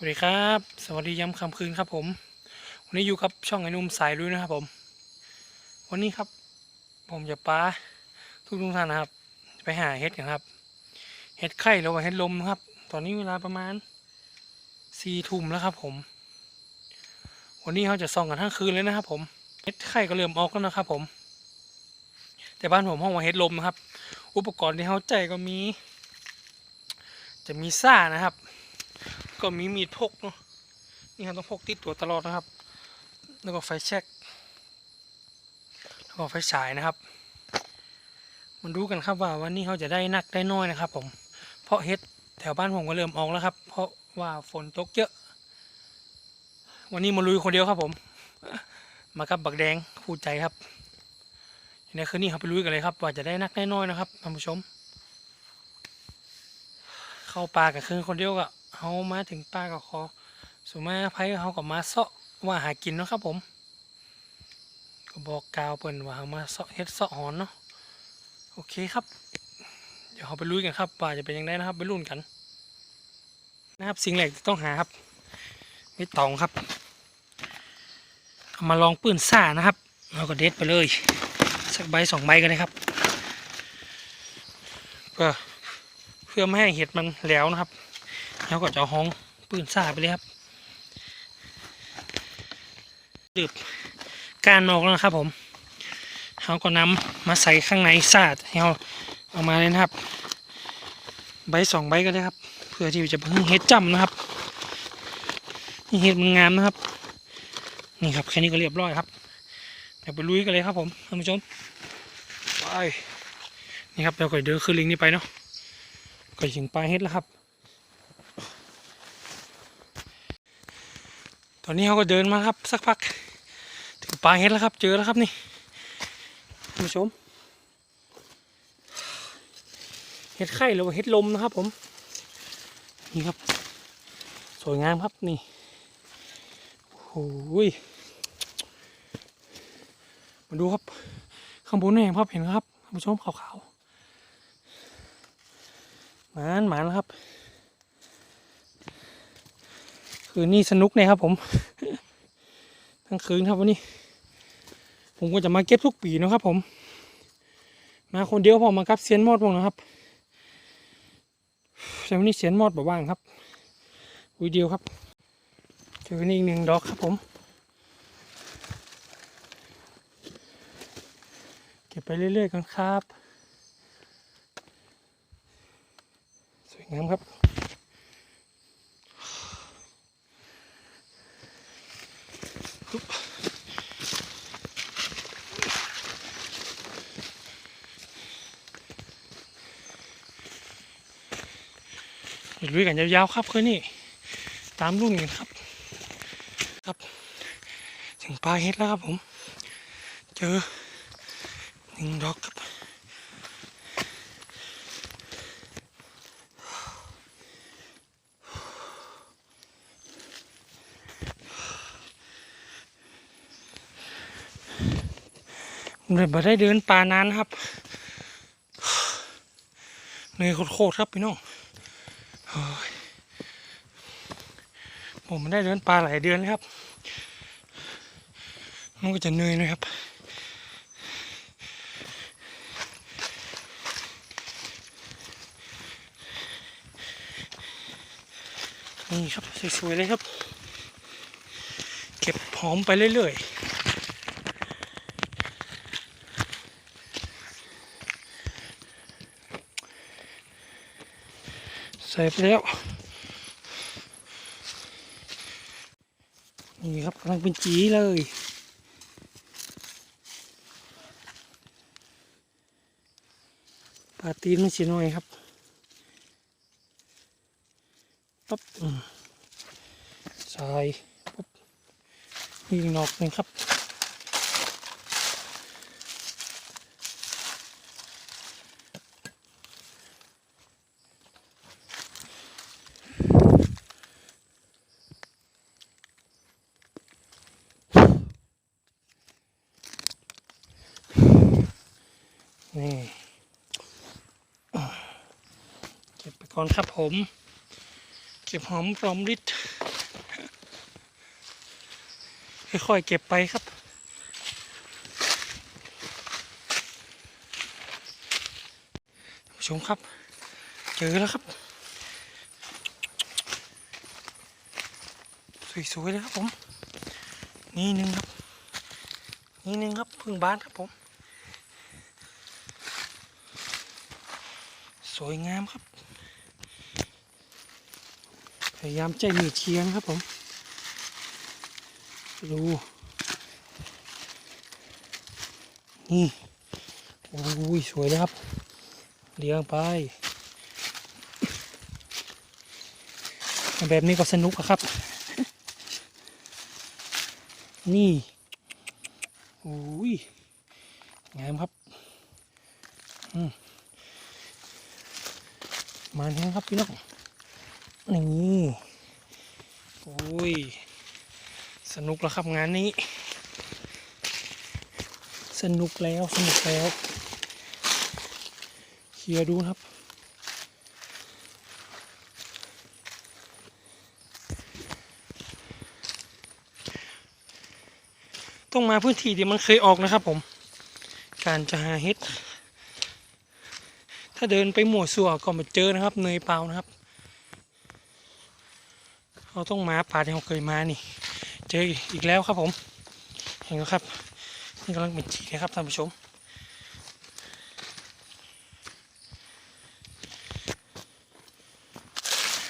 วัสดีครับ สวัสดีย้ำคำคืนครับผม วันนี้อยู่กับช่องไอ้นุ่มสายลุยนะครับผม วันนี้ครับผมจะปาทุกทุกท่านนะครับ ไปหาเห็ดกันครับ เห็ดไข่หรือว่าเห็ดลมนะครับ ตอนนี้เวลาประมาณสี่ทุ่มแล้วครับผม วันนี้เขาจะส่องกันทั้งคืนเลยนะครับ ผม เห็ดไข่ก็เริ่มออกแล้วนะครับผม แต่บ้านผมห้องว่าเห็ดลมนะครับ อุปกรณ์ที่เขาใจก็มี จะมีซ่านะครับ ก็มีมีดพกเนาะนี่ครับต้องพกติดตัวตลอดนะครับ แล้วก็ไฟแช็กแล้วก็ไฟฉายนะครับมาดูกันครับว่าวันนี้เขาจะได้นักได้น้อยนะครับ ผม เพราะเฮ็ดแถวบ้านผมก็เริ่มออกแล้วครับ เพราะว่าฝนตกเยอะ วันนี้มาลุยคนเดียวครับผม มากับบักแดงคู่ใจครับในคืนนี้เขาไปลุยกันเลยครับ ว่าจะได้นักได้น้อยนะครับท่านผู้ชม เข้าป่ากับคืนคนเดียวก็ เขามาถึงป่าก็ขอสุมาไพ่เขาก็มาเสาะว่าหากินเนาะครับผม ก็บอกกาวเปิ่นว่าเขามาเสาะเฮ็ดเสาะหอนเนาะโอเคครับ เดี๋ยวเขาไปลุยกันครับว่าจะเป็นยังไงนะครับไปรุ่นกัน นะครับสิ่งแรกต้องหาครับไม่ตองครับเอามาลองปืนซ่านะครับเราก็เด็ดไปเลยสักใบสองใบกันเลยครับเพื่อเพื่อไม่ให้เห็ดมันแหล้วนะครับ แล้วก็จะเอาห้องปืนซ่าไปเลยครับดืบการออกแล้วนะครับผมเขาก็นำมาใส่ข้างในซาดให้เราเอามาเลยนะครับ ใบสองใบก็ได้ครับ เพื่อที่จะเพิ่งเห็ดจำนะครับนี่เห็ดมันงามนะครับ นี่ครับแค่นี้ก็เรียบร้อยครับเดี๋ยวไปลุยกันเลยครับผมท่านผู้ชมไปนี่ครับเดี๋ยวก็เดินขึ้นลิงนี้ไปเนาะก็ถึงปลายเฮ็ดแล้วครับ ตอนนี้เขาก็เดินมาครับสักพัก ถึงปลาเฮ็ดแล้วครับ เจอแล้วครับนี่ท่านผู้ชมเห็ดไข่หรือว่าเห็ดลมนะครับ ผมนี่ครับ สวยงามครับนี่โอ้ยมาดูครับ ข้างบนนี่เองครับเห็นครับท่านผู้ชมขาวๆหมานหมานแล้วครับ คืนนี้สนุกเลยครับผม ทั้งคืนครับวันนี้ ผมก็จะมาเก็บทุกปีนะครับผม มาคนเดียวผมมากับเซียนมอดพวกนะครับแต่วันนี้เซียนมอดแบบว่างครับวิดีโอครับเจอนี่อีกหนึ่งดอกครับผม เก็บไปเรื่อยๆกันครับ สวยงามครับ เดี๋ยว ลุยกันยาวๆครับคืนนี้ตามรุ่นกันครับ ครับ ถึงปลายเฮ็ดแล้วครับผม เจอหนึ่งดอกครับ เลยมาได้เดินป่านานนะครับเหนื่อยโคตรครับพี่น้องผมไม่ได้เดินป่าหลายเดือนแล้วครับ มันก็จะเหนื่อยนะครับนี่ครับสวยๆเลยครับ เก็บหอมไปเรื่อยๆ ส่ไปแล้ว นี่ครับกำลังเป็นจีเลยปลาตีนมันสีน้อยครับปั๊บใส่ปั๊บมีอีกนอกหนึ่งครับ ก่อนครับผม เก็บหอมปลอมริดค่อยๆเก็บไปครับ ชมครับ เจอแล้วครับ สวยๆเลยครับผม นี่หนึ่งครับ นี่หนึ่งครับพึ่งบ้านครับผม สวยงามครับ ยายามใจหนีเชียงครับผมดูนี่โอ้ยสวยเลยครับเลี้ยงไป แบบนี้ก็สนุกครับ นี่โอ้ยงามครับอืมมาแห้งครับพี่น้อง นี่โอ้ย สนุกแล้วครับงานนี้ สนุกแล้วสนุกแล้วเคลียร์ดูครับต้องมาพื้นที่ที่มันเคยออกนะครับผม การจะหาเห็ด ถ้าเดินไปหมั่วสั่วก็มาเจอนะครับ เนยเปล่านะครับ เราต้องมาป่าที่เราเคยมานี่ เจออีกแล้วครับผม เห็นไหมครับ นี่กำลังเป็นฉีนะครับท่านผู้ชม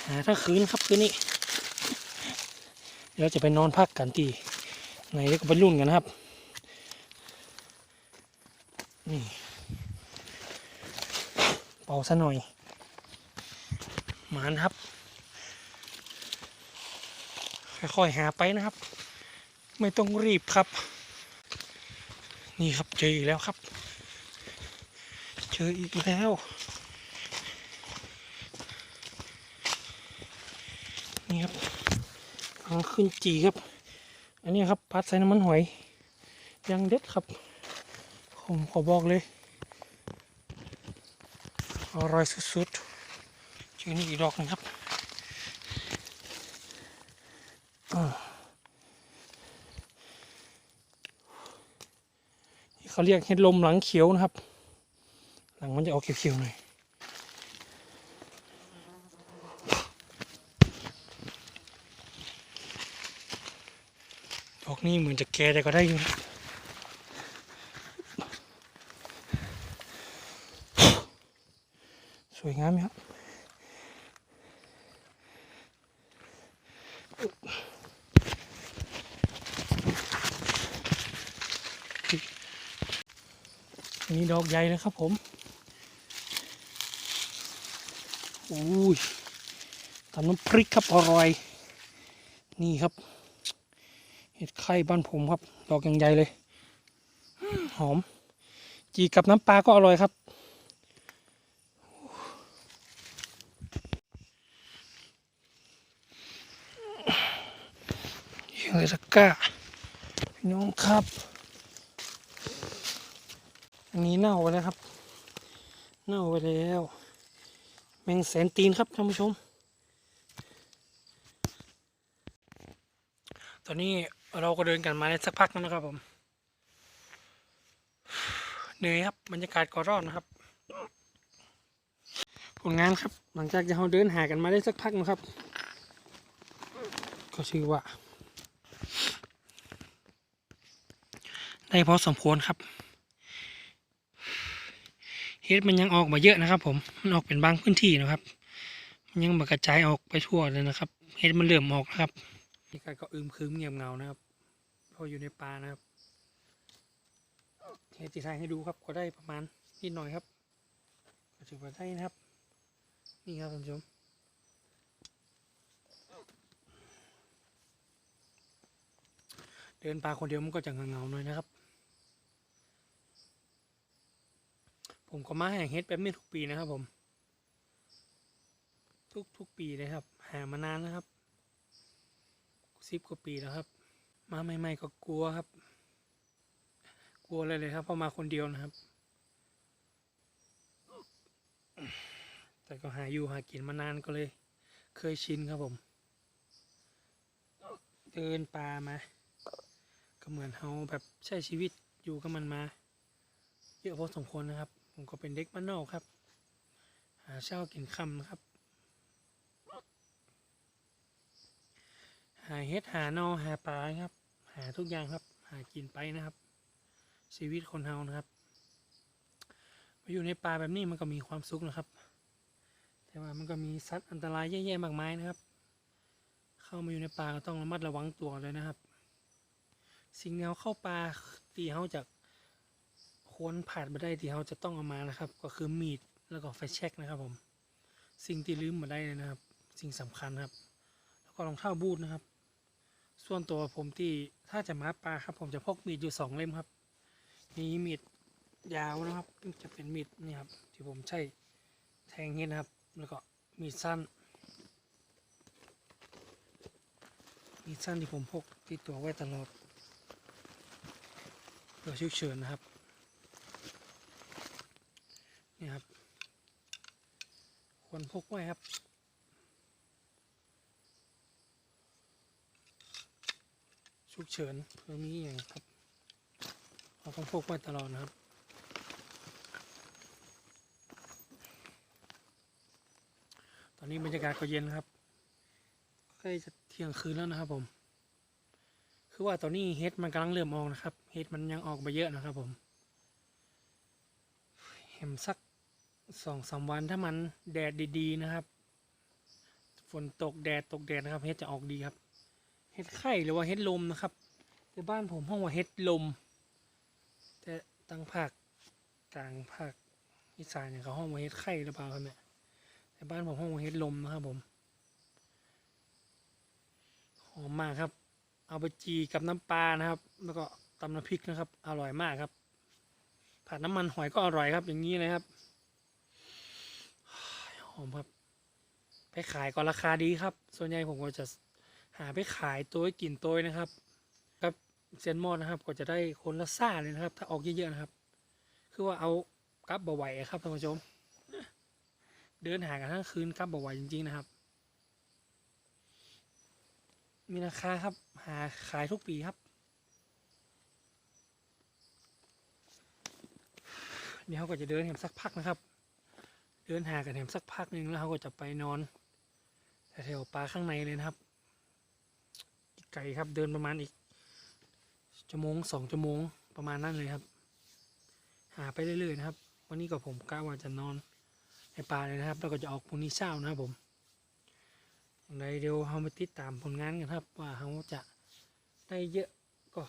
หาทั้งคืนครับคืนนี้ เดี๋ยวจะไปนอนพักกันที่ไหนแล้วก็ไปรุ่นกันนะครับนี่เป่าซะหน่อยหมานครับ ค่อยๆหาไปนะครับ ไม่ต้องรีบครับ นี่ครับเจออีกแล้วครับ เจออีกแล้วนี่ครับทางขึ้นจีครับ อันนี้ครับพัดใส่น้ำมันหอยยังเด็ดครับ ผมขอบอกเลยอร่อยสุดๆเจอนี่อีกดอกนึงครับอ่านี่ เขาเรียกเห็ดลมหลังเขียวนะครับ หลังมันจะออกเขียวๆหน่อยดอกนี้เหมือนจะแก่แต่ก็ได้อยู่นะสวยงามไหมครับ อกใหญ่เลยครับผมอุ้ยตำน้ำพริกครับอร่อย นี่ครับ เห็ดไข่บ้านผมครับ ดอกยังใหญ่เลย หอม จีกับน้ำปลาก็อร่อยครับเฮยตะกร้า พี่น้องครับ อันนี้เน่าไปแล้วครับ เน่าไปแล้ว แมงแสนตีนครับท่านผู้ชม ตอนนี้เราก็เดินกันมาได้สักพักแล้วนะครับผมเหนื่อยครับบรรยากาศก็ร้อนนะครับ ผลงานครับ หลังจากที่เราเดินหากันมาได้สักพักนะครับ ก็ชื่อว่า ได้พอสมควรครับ เฮ็ดมันยังออกมาเยอะนะครับ ผมมันออกเป็นบางพื้นที่นะครับ มันยังมากระจายออกไปทั่วเลยนะครับเฮ็ดมันเริ่มออกนะครับนี่ก็อึมครึมเงียบเงานะครับเพออยู่ในป่านะครับเฮ็ดที่ทายให้ดูครับก็ได้ประมาณนิดหน่อยครับก็ถือว่าได้นะครับ นี่ครับท่านผู้ชมเดินป่าคนเดียวมันก็จะเงาๆหน่อยนะครับ ผมก็มาหาเฮ็ดแบบนี้ทุกปีนะครับผม ทุกทุกปีเลยครับ หามานานนะครับสิบกว่าปีแล้วครับ มาใหม่ๆก็กลัวครับ กลัวเลยเลยครับเพราะมาคนเดียวนะครับ แต่ก็หาอยู่หากินมานานก็เลย เคยชินครับผม เดินป่ามา ก็เหมือนเฮาแบบใช้ชีวิตอยู่กับมันมา เยอะพอสมควรนะครับ ผมก็เป็นเด็กบ้านนอกครับ หาเช้ากินคำครับ หาเฮ็ดหานอหาปลาครับ หาทุกอย่างครับ หากินไปนะครับ ชีวิตคนเฮานะครับมาอยู่ในป่าแบบนี้มันก็มีความสุขนะครับ แต่ว่ามันก็มีสัตว์อันตรายแย่ๆมากมายนะครับ เข้ามาอยู่ในป่าก็ต้องระมัดระวังตัวเลยนะครับ สิ่งเราเข้าป่าตีเขาจะ ควรผ่านมาได้ที่เขาจะต้องเอามานะครับ ก็คือมีดแล้วก็ไฟแช็กนะครับผม สิ่งที่ลืมมาได้เลยนะครับ สิ่งสำคัญครับ แล้วก็รองเท้าบูทนะครับ ส่วนตัวผมที่ถ้าจะมาป่าครับ ผมจะพกมีดอยู่สองเล่มครับมีมีดยาวนะครับจะเป็นมีดนี่ครับที่ผมใช้แทงเห็ดนะครับ แล้วก็มีดสั้น มีดสั้นที่ผมพกติดตัวไว้ตลอดเพื่อฉุกเฉินนะครับ นี่ครับ ควรพกไว้ครับ ฉุกเฉินเพื่อมีอย่างครับเราต้องพกไว้ตลอดนะครับตอนนี้บรรยากาศก็เย็นครับ ใกล้จะเที่ยงคืนแล้วนะครับผม คือว่าตอนนี้เฮดมันกำลังเริ่มออกนะครับ เฮดมันยังออกมาเยอะนะครับผม เห็มสัก สองสามวันถ้ามันแดดดีๆนะครับ ฝนตกแดดตกแดดนะครับเฮ็ดจะออกดีครับเฮ็ดไข่หรือว่าเฮ็ดลมนะครับในบ้านผมห้องว่าเฮ็ดลม แต่ตั้งภาคกลางภาคอีสานเนี่ยเขาห้องว่าเฮ็ดไข่หรือเปล่าครับเนี่ยแต่บ้านผมห้องว่าเฮ็ดลมนะครับผมหอมมากครับ เอาไปจีกับน้ำปลานะครับ แล้วก็ตำน้ำพริกนะครับ อร่อยมากครับผัดน้ำมันหอยก็อร่อยครับอย่างนี้เลยครับ อมครับ ไปขายก็ราคาดีครับ ส่วนใหญ่ผมก็จะหาไปขายตัวให้กินตัวนะครับ ครับเซียนมอดนะครับ ก็จะได้คนละซ่าเลยนะครับ ถ้าออกเยอะๆนะครับ คือว่าเอากลับบ่ไหวครับท่านผู้ชม เดินหากันทั้งคืนกลับบ่ไหวจริง ๆนะครับ มีราคาครับ หาขายทุกปีครับเดี๋ยวเขาก็จะเดินแหมสักพักนะครับ เดินหากันแหมสักพักหนึ่งแล้วเขาก็จะไปนอนแถวๆป่าข้างในเลยนะครับไกลครับเดินประมาณอีกชั่วโมงสองชั่วโมงประมาณนั้นเลยครับ หาไปเรื่อยๆนะครับ วันนี้ก็ผมกะว่าจะนอนในป่าเลยนะครับ แล้วก็จะออกพรุ่งนี้เช้านะครับผมอย่างไรเดี๋ยวเรามาติดตามผลงานกันครับ ว่าเขาจะได้เยอะก็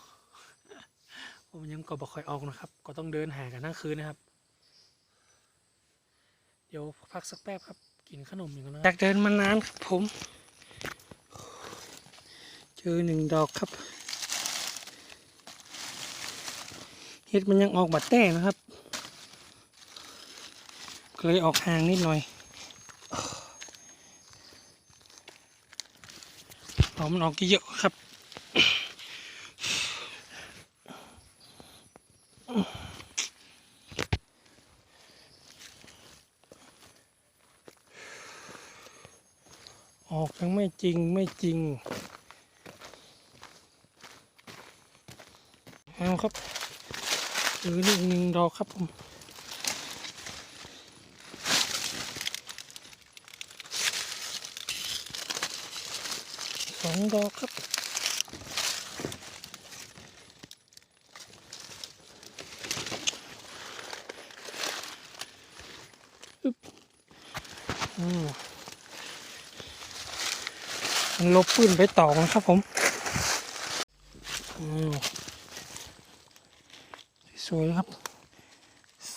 ผมยังก็บอกคอยออกนะครับ ก็ต้องเดินหากันทั้งคืนนะครับ เดี๋ยวพักสักแป๊บครับ กินขนมอยู่นั้นอยากเดินมานานครับผม เจอหนึ่งดอกครับเห็ดมันยังออกบัดแต่นะครับเลยออกห่างนิดหน่อยเอามันออกเยอะครับ ออกยังไม่ จริงไม่จริงเอาครับหรืออีกหนึ่งดอกครับผมสองดอกครับอืม ลบปืนไปต่อนะครับผมอืมสวยครับ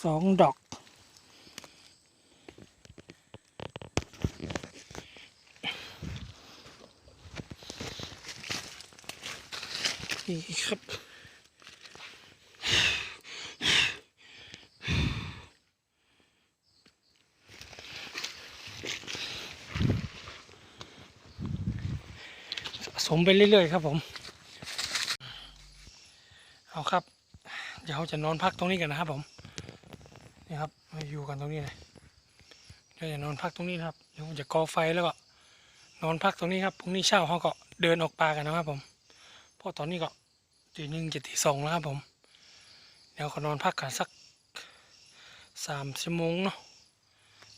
สองดอกนี่ครับ สมไปเรื่อยๆครับผม เอาครับ เดี๋ยวเราจะนอนพักตรงนี้กันนะครับผม นี่ครับมาอยู่กันตรงนี้เลยเดี๋ยวจะนอนพักตรงนี้นะครับ เดี๋ยวผมจะก่อไฟแล้วก็นอนพักตรงนี้ครับพรุ่งนี้เช้าเขาก็เดินออกป่ากันนะครับผม เพราะตอนนี้ก็ตีหนึ่งจะตีสองแล้วครับผม เดี๋ยวขอนอนพักกันสักสามชั่วโมงเนาะ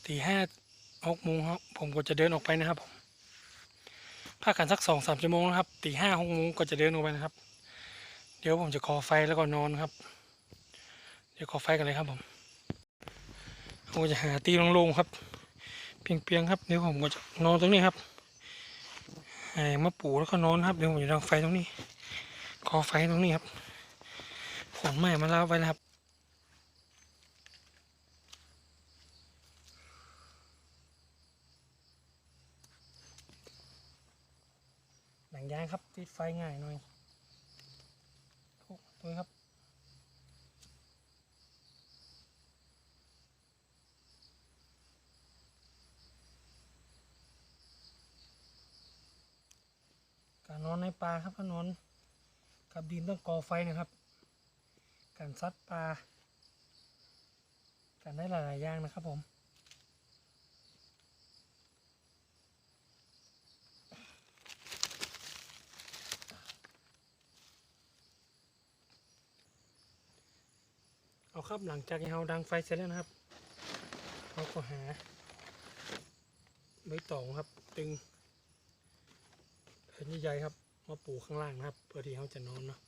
ตีห้าหกโมงครับผมก็จะเดินออกไปนะครับผม พักกันสักสองสามชั่วโมงนะครับตีห้าหกโมงก็จะเดินออกไปนะครับ เดี๋ยวผมจะขอไฟแล้วก็นอนครับ เดี๋ยวขอไฟกันเลยครับผมผมจะหาตีโล่งๆครับ เปียงๆครับเดี๋ยวผมก็จะนอนตรงนี้ครับหามาปูแล้วก็นอนครับเดี๋ยวผมจะดังไฟตรงนี้ขอไฟตรงนี้ครับขนไม้มาลาไว้แล้วครับ หนัง ยางครับติดไฟง่ายหน่อยโอ้ตัวครับการนอนในป่าครับนอนกับดินต้องก่อไฟนะครับ การซัดปลาการได้หลายๆอย่างนะครับผม เอาครับหลังจากที่เราดังไฟเสร็จแล้วนะครับเราก็หาใบตองครับตึงแผ่นใหญ่ๆครับมาปูข้างล่างนะครับ เพื่อที่เขาจะนอนเนาะ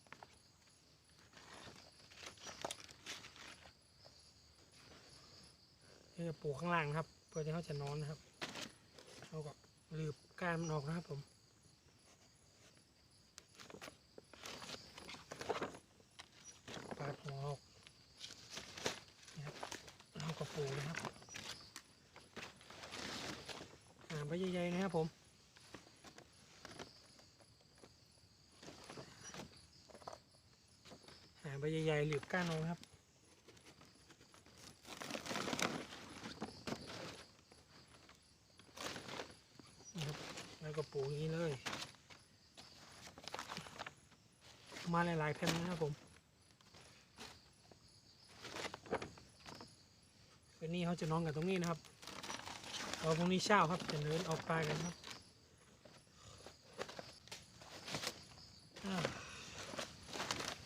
จะปูข้างล่างนะครับ เพื่อที่เขาจะนอนนะครับเราก็ลืบก้านมันออกนะครับผมปาดหัวออกนี่ครับเราก็ปูนะครับหาใบใหญ่ๆ นะครับผม หาใบใหญ่ๆหลืบก้านเอานะครับนี่ครับแล้วก็ปลูกอย่างนี้เลย มาหลายๆแผ่นนะครับผมคืนนี้เขาจะนอนกันตรงนี้นะครับ พอพรุ่งนี้เช้าครับจะเดินออกไปกันครับ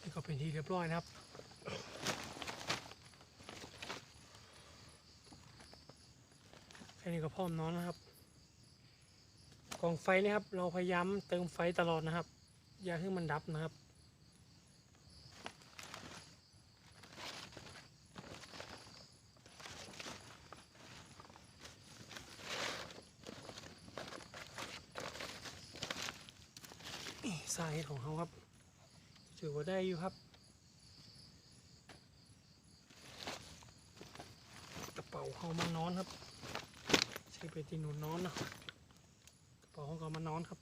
นี่ก็เป็นที่เรียบร้อยนะครับแค่นี้ก็พร้อมนอนนะครับกองไฟนะครับเราพยายามเติมไฟตลอดนะครับ อย่าให้มันดับนะครับ นี่สาเหตุของเขาครับ ถื อว่อยู่ครับ กระเป๋าเขามานอนครับใช้ไปที่หนุนนอนนะกระเป๋าของเขามานอนครับ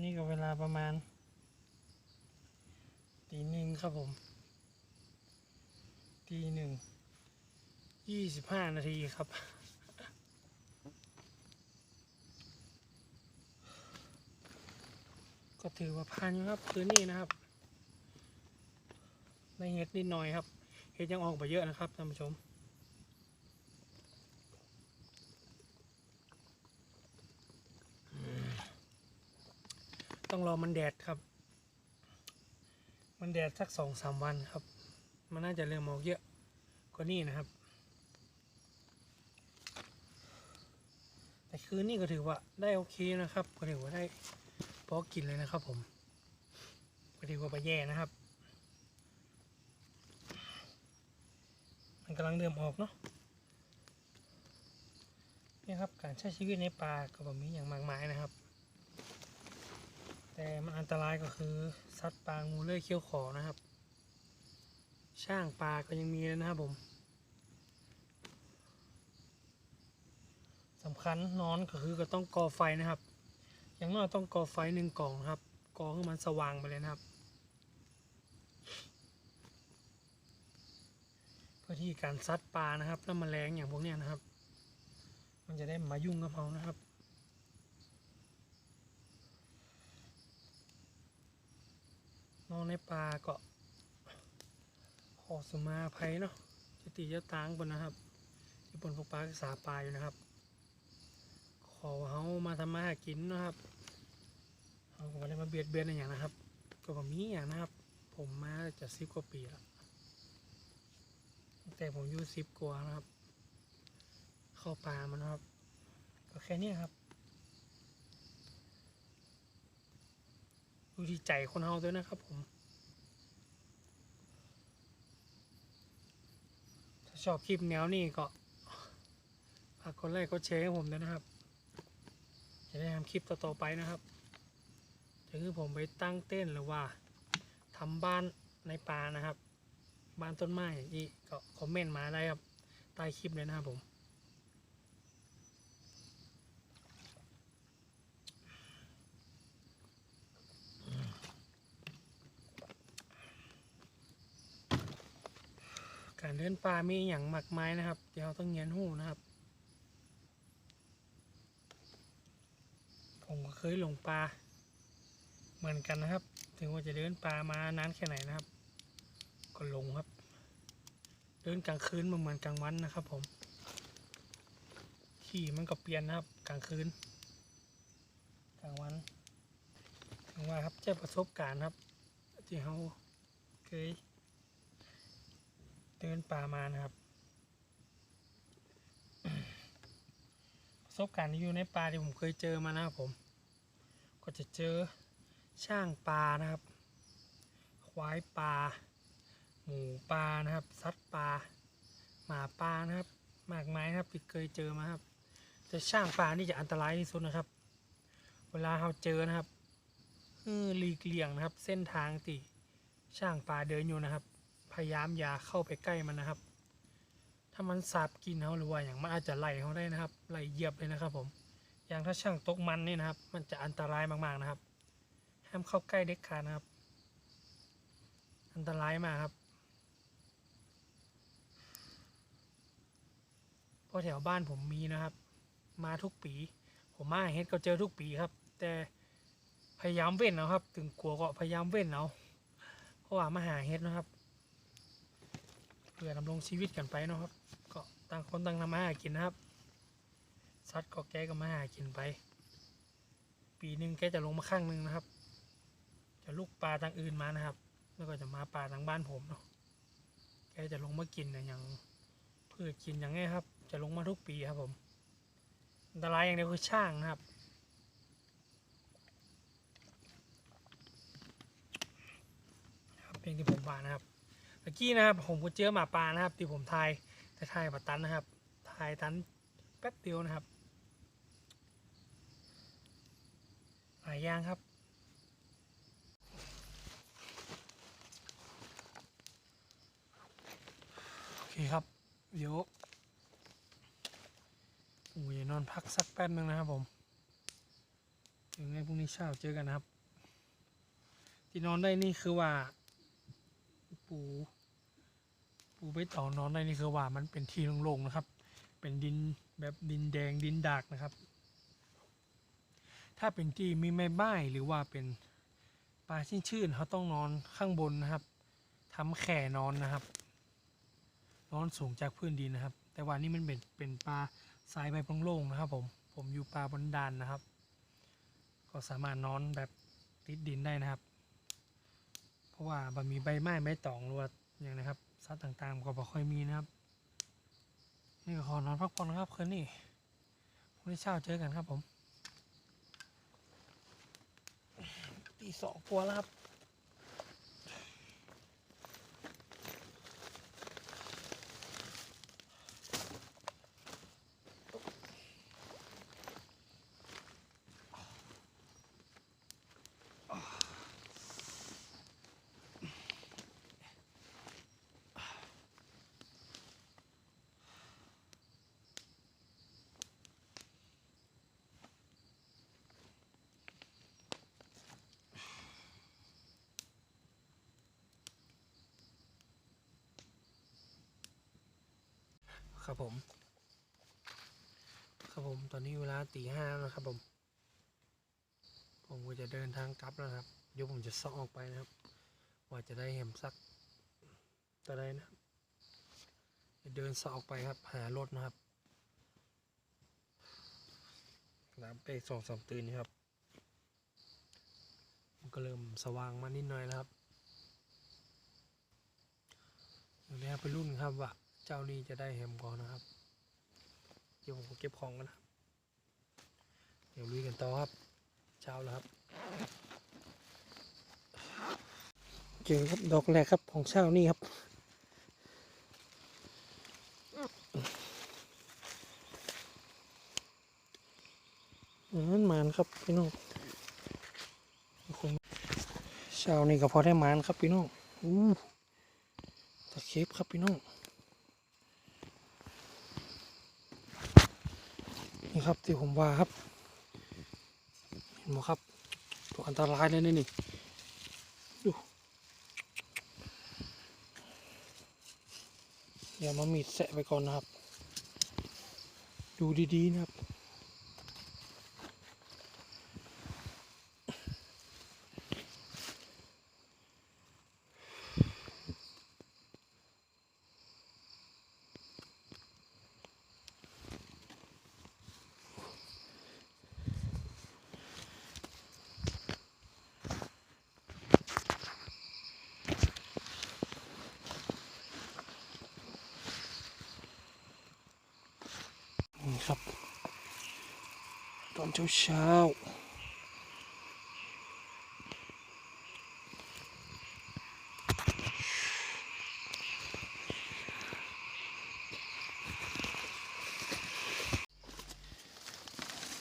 นี่ก็เวลาประมาณตีหนึ่งครับผม ตีหนึ่ง ยี่สิบห้านาทีครับ ก็ถือว่าผ่านอยู่ครับคืนนี้นะครับในเห็ดนิดหน่อยครับ เห็ดยังออกไปเยอะนะครับท่านผู้ชมต้องรอมันแดดครับ มันแดดสักสองสามวันครับ มันน่าจะเริ่มออกเยอะกว่านี้นะครับ แต่ คืนนี้ก็ถือว่าได้โอเคนะครับ ก็ถือว่าได้พอกินเลยนะครับ ผม ก็ถือว่าไปแย่นะครับ มันกำลังเริ่มออกเนาะนี่ครับการใช้ชีวิตในป่าก็แบบนี้อย่างมากมายนะครับ แต่มันอันตรายก็คือสัตว์ป่างูเลื่อยเขี้ยวขอนะครับ ช่างปลาก็ยังมีนะครับผมสำ คัญนอนก็คือก็ต้องก่อไฟนะครับ อย่างน้อยต้องก่อไฟหนึ่งกล่องครับก่อให้มันสว่างไปเลยนะครับ เพื่อที่การซัดปลานะครับแล้วแมลงอย่างพวกเนี้ยนะครับ มันจะได้มายุ่งกับเรานะครับนอนในป่าก็ขอสมาภัยเนาะจะตีจะตางบนนะครับที่บนพวกปลาศึกษาปลาอยู่นะครับ ขอเขามาทำมาหากินนะครับเขาก็ไม่ได้มาเบียดเบียนอะไรอย่างนะครับ ก็บ่มีอย่างนะครับ ผมมาจะสิบกว่าปีแล้วแต่ผมอายุสิบกว่านะครับ เข้าป่ามันนะครับ ก็แค่นี้ครับดูที่ใจคนเฮาด้วยนะครับผมถ้าชอบคลิปแนวนี้ก็ฝากกดไลค์กดแชร์ให้ผมด้วยนะครับ จะได้ทำคลิปต่อๆไปนะครับจะคือผมไปตั้งเต้นหรือว่าทำบ้านในป่านะครับ บ้านต้นไม้อย่างนี้ก็คอมเมนต์มาได้ครับใต้คลิปเลยนะครับผมการเดินป่ามีอย่างมากมายนะครับที่เราต้องเงียนหูนะครับ ผมก็เคยหลงป่าเหมือนกันนะครับ ถึงว่าจะเดินป่ามานานแค่ไหนนะครับ ก็หลงครับ เดินกลางคืนมาเหมือนกลางวันนะครับ ผม ขี่มันก็เปลี่ยนนะครับ กลางคืน กลางวันถึงว่าครับเจ้าประสบการณ์ครับที่เขาเคยเดินป่ามานะครับประสบการณ์ที่อยู่ในป่าที่ผมเคยเจอมานะครับผม ก็จะเจอช่างปลานะครับ ควายปลา หมูปลานะครับสัตว์ปลา หมาปลานะครับมากมายครับที่เคยเจอมาครับ แต่ช่างปลานี่จะอันตรายที่สุดนะครับ เวลาเราเจอนะครับให้หลีกเลี่ยงนะครับ เส้นทางที่ช่างปลาเดินอยู่นะครับ พยายามอย่าเข้าไปใกล้มันนะครับ ถ้ามันสาบกินเขาหรือว่าอย่างมันอาจจะไล่เขาได้นะครับไล่เหยียบเลยนะครับผม ย่างถ้าช่างตกมันนี่นะครับ มันจะอันตรายมากๆนะครับ ห้ามเข้าใกล้เด็กขาดนะครับ อันตรายมากครับเพราะแถวบ้านผมมีนะครับ มาทุกปี ผมมาเฮ็ดก็เจอทุกปีครับ แต่พยายามเว้นเอาครับ ถึงกลัวก็พยายามเว้นเอาเพราะว่ามาหาเฮ็ดนะครับเพื่อดำรงชีวิตกันไปนะครับ ก็ต่างคนต่างทำมาหากินนะครับ สัตว์ก็แกก็มาหากินไป ปีหนึ่งแกจะลงมาข้างหนึ่งนะครับ จะลูกปลาทางอื่นมานะครับ แล้วก็จะมาปลาทางบ้านผมเนาะแกจะลงมากินอย่างพืชกินอย่างงี้ครับ จะลงมาทุกปีครับผมอันตรายอย่างเดียวคือช่างนะครับครับเพลงที่ผมว่านะครับเมื่อกี้นะครับผมก็เจอหมาป่านะครับ ที่ผมทายแต่ทายปัตตันนะครับทายตันแป๊บเดียวนะครับ หายยางครับโอเคครับ เดี๋ยวผมจะนอนพักสักแป๊บนึงนะครับผมถึงในพรุ่งนี้เช้าเจอกันนะครับ ที่นอนได้นี่คือว่า ปู ปูไปต่อนอนได้นี่คือว่ามันเป็นที่โล่งๆนะครับ เป็นดินแบบดินแดงดินดากนะครับ ถ้าเป็นที่มีไม้ไม้หรือว่าเป็นปลาชื่นๆเขาต้องนอนข้างบนนะครับทำแข่นอนนะครับ นอนสูงจากพื้นดินนะครับ แต่ว่านี่มันเป็นเป็นปลาทรายใบโล่งนะครับ ผมผมอยู่ปลาบนดานนะครับ ก็สามารถนอนแบบติดดินได้นะครับ เพราะว่าบะมีใบไม้ใบตองหรือว่าอย่างนะครับสัตว์ต่างๆก็บ่ค่อยมีนะครับ นี่ก็ขอนอนพักผ่อนนะครับคืนนี้พรุ่งนี้เช้าเจอกันครับผม ตีสองกว่าแล้วครับ ครับผม ครับผมตอนนี้เวลาตีห้าแล้วนะครับผม ผมก็จะเดินทางกลับแล้วครับ เดี๋ยวผมจะซ่อออกไปนะครับ ว่าจะได้เห็มสักตัวใดนะเดินเสาออกไปครับ หารถนะครับ น้ำเปกสองสามตื่นนี่ครับ มันก็เริ่มสว่างมานิดหน่อยแล้วครับเดี๋ยวนี้ไปรุ่นครับว่า เจ้านี้จะได้แฮมก่อนนะครับ เดี๋ยวผมเก็บของกันนะเดี๋ยวลุยกันต่อครับ เช้าแล้วครับเจอครับดอกแรกครับของเช้านี่ครับมันมานครับพี่น้องเช้านี่ก็พอได้มานครับพี่น้องอู้ตะเคบครับพี่น้อง ครับที่ผมว่าครับ เห็นไหมครับ ตัวอันตรายเลยนี่นี่ดูอย่ามามีดแสะไปก่อนนะครับ ดูดีๆนะครับ นี่ครับ ตอนเช้าเช้า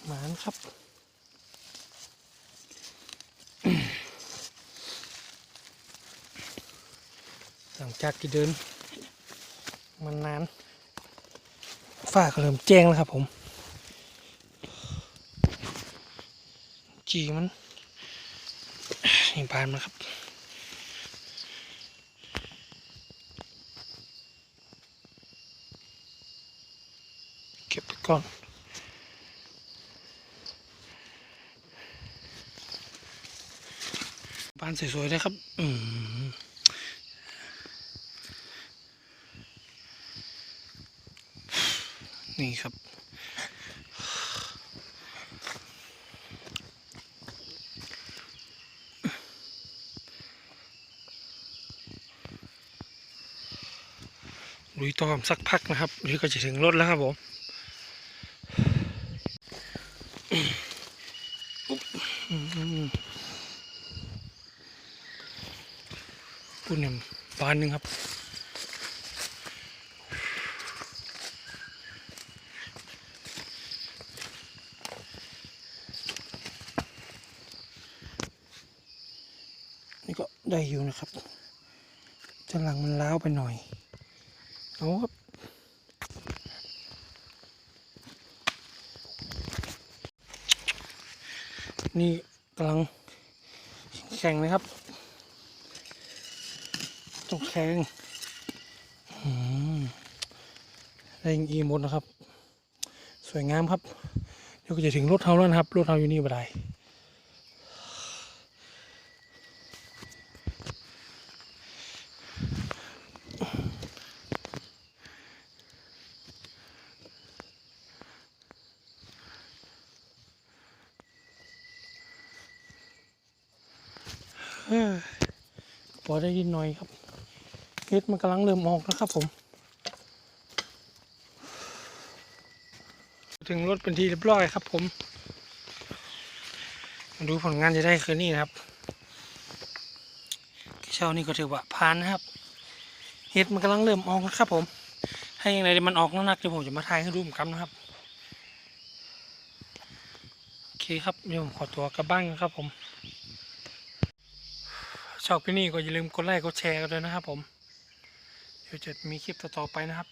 หมานครับหลังจากที่เดิน มันนานฝ้าก็เริ่มแจ้งแล้วครับผม จีมันนี่บานมันครับเก็บไปก่อนบานสวยๆนะครับ อืมนี่ครับ ลุยต่อสักพักนะครับนี่ก็จะถึงรถแล้วครับผมอุ๊บอืมปุ่นเนี่ยบานหนึ่งครับนี่ก็ได้อยู่นะครับจะหลังมันล้าวไปหน่อย เอาครับนี่กำลังแข่งนะครับต้องแข่งได้ยิงอีหมดนะครับ สวยงามครับเดี๋ยวก็จะถึงรถเฮาแล้วนะครับ รถเฮาอยู่นี่บ่ได้ พอได้ยินหน่อยครับเฮ็ดมันกำลังเริ่มออกแล้วครับผม ถึงรถเป็นทีเรียบร้อยครับ ผมดูผลงานจะได้คืนนี้นะครับเช้านี้ก็ถือว่าผ่านนะครับเฮ็ดมันกำลังเริ่มออกแล้วครับ ผมให้ยังไงมันออกนักๆเดี๋ยวผมจะมาถ่ายให้ดูเหมือนกันนะครับ โอเคครับเดี๋ยวผมขอตัวกลับบ้านกันครับผม ชอบคลิปนี้ก็อย่าลืมกดไลค์กดแชร์กันด้วยนะครับผม เดี๋ยวจะมีคลิปต่อๆไปนะครับ